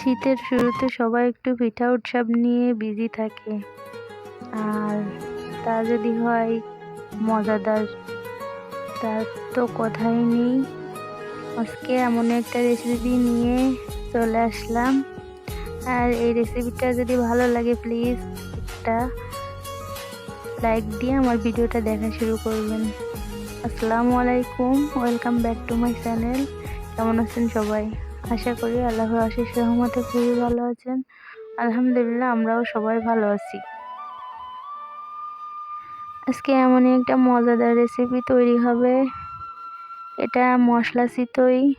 শীতের শুরুতে সবাই একটু পিঠা উৎসব নিয়ে বিজি থাকে। আর তা যদি হয়, মজাদার। তার তো কথাই নেই। আজকে এমন একটা রেসিপি নিয়ে চলে আসলাম। আর এই রেসিপিটা যদি ভালো লাগে প্লিজ একটা লাইক দিয়ে আমার ভিডিওটা দেখা শুরু করবেন। আসসালামু আলাইকুম welcome back to my channel কেমন আছেন সবাই? আশা করি আল্লাহর আশিস রহমতে খুবই ভালো আছেন। আলহামদুলিল্লাহ, আমরাও সবাই ভালো আছি। আজকে এমন একটা মজাদার রেসিপি তৈরি হবে। এটা মশলা চিতই।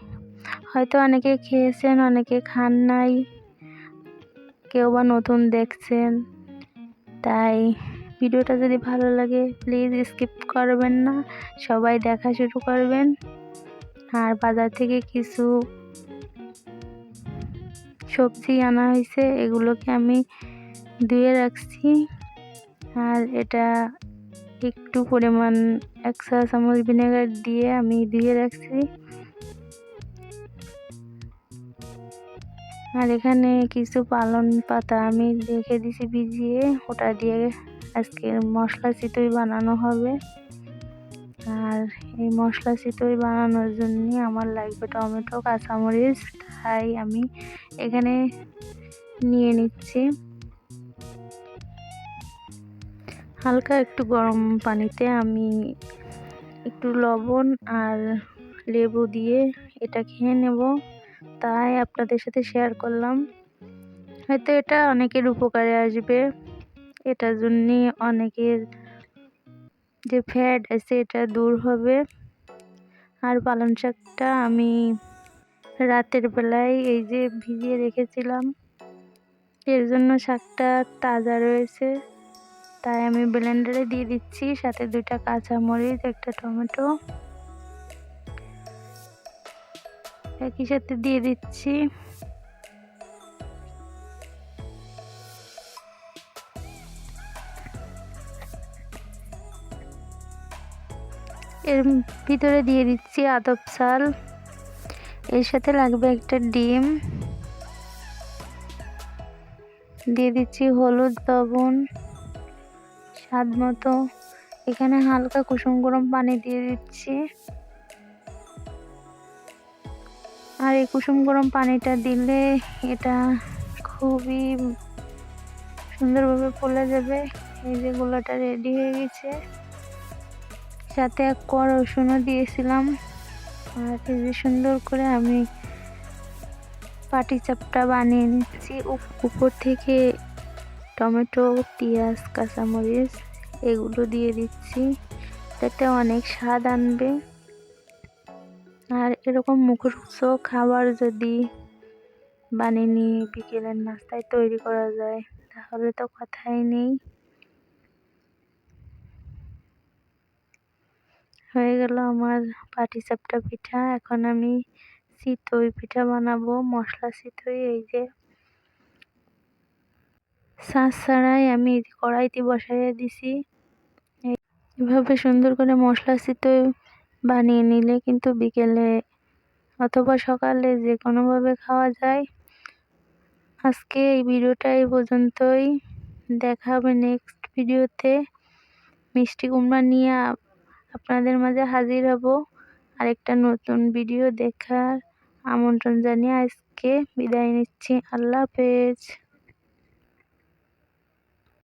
হয়তো অনেকে খেয়েছেন, অনেকে খান নাই। কেউ বা নতুন দেখছেন। তাই ভিডিওটা যদি ভালো লাগে প্লিজ স্কিপ করবেন না। সবাই দেখা শুরু করবেন। আর বাজার থেকে কিছু সবজি আনা হয়েছে, এগুলোকে আমি ধুয়ে রাখছি। আর এটা একটু পরিমাণ এক চা চামচ ভিনেগার দিয়ে আমি ধুয়ে রাখছি। আর এখানে কিছু পালন পাতা আমি রেখে দিছি ভিজিয়ে, ওটা দিয়ে আজকে মশলা চিতই বানানো হবে। আর এই মশলা চিতই বানানোর জন্য আমার লাগবে টমেটো, কাঁচামরিচ। তাই আমি এখানে নিয়ে নিচ্ছি। হালকা একটু গরম পানিতে আমি একটু লবণ আর লেবু দিয়ে এটা খেয়ে নেব। তাই আপনাদের সাথে শেয়ার করলাম। হয়তো এটা অনেকের উপকারে আসবে। এটার জন্যে অনেকের যে ফ্যাট আছে এটা দূর হবে। আর পালং শাকটা আমি রাতের বেলায় এই যে ভিজিয়ে রেখেছিলাম, এর জন্য শাকটা তাজা রয়েছে। তাই আমি ব্লেন্ডারে দিয়ে দিচ্ছি, সাথে দুইটা কাঁচামরিচ, একটা টমেটো। একই সাথে দিয়ে দিচ্ছি। এর ভিতরে দিয়ে দিচ্ছি আদব চাল। এর সাথে লাগবে একটা ডিম। দিয়ে দিচ্ছি হলুদ, লবণ, স্বাদ মতো। এখানে হালকা কুসুম গরম পানি দিয়ে দিচ্ছি। আর এই কুসুম গরম পানিটা দিলে এটা খুবই সুন্দরভাবে ফুলে যাবে। এই যে গোলাটা রেডি হয়ে গেছে। সাথে এক কর রসুনও দিয়েছিলাম। আর এই যে সুন্দর করে আমি পাটি চাপটা বানিয়ে নিচ্ছি। উপর থেকে টমেটো, পেঁয়াজ, কাঁচামরিচ এগুলো দিয়ে দিচ্ছি। যাতে অনেক স্বাদ আনবে। আর এরকম মুখরোচ খাবার যদি বানিয়ে নিয়ে বিকেলের নাস্তায় তৈরি করা যায়, তাহলে তো কথাই নেই। হয়ে গেল আমার পাটিসাপটা পিঠা। এখন আমি চিতই পিঠা বানাবো, মশলা চিতই এই যে। শাঁস ছাড়াই আমি কড়াইতে বসাইয়ে দিছি। এভাবে সুন্দর করে মশলা চিতই বানিয়ে নিলে কিন্তু বিকেলে অথবা সকালে যে কোনোভাবে খাওয়া যায়। আজকে এই ভিডিওটা এই পর্যন্তই। দেখা হবে নেক্সট ভিডিওতে মিষ্টি কুমড়া নিয়ে আপনাদের মাঝে হাজির হব। আরেকটা নতুন ভিডিও দেখার আমন্ত্রণ জানিয়ে আজকে বিদায় নিচ্ছি। আল্লাহ হাফেজ।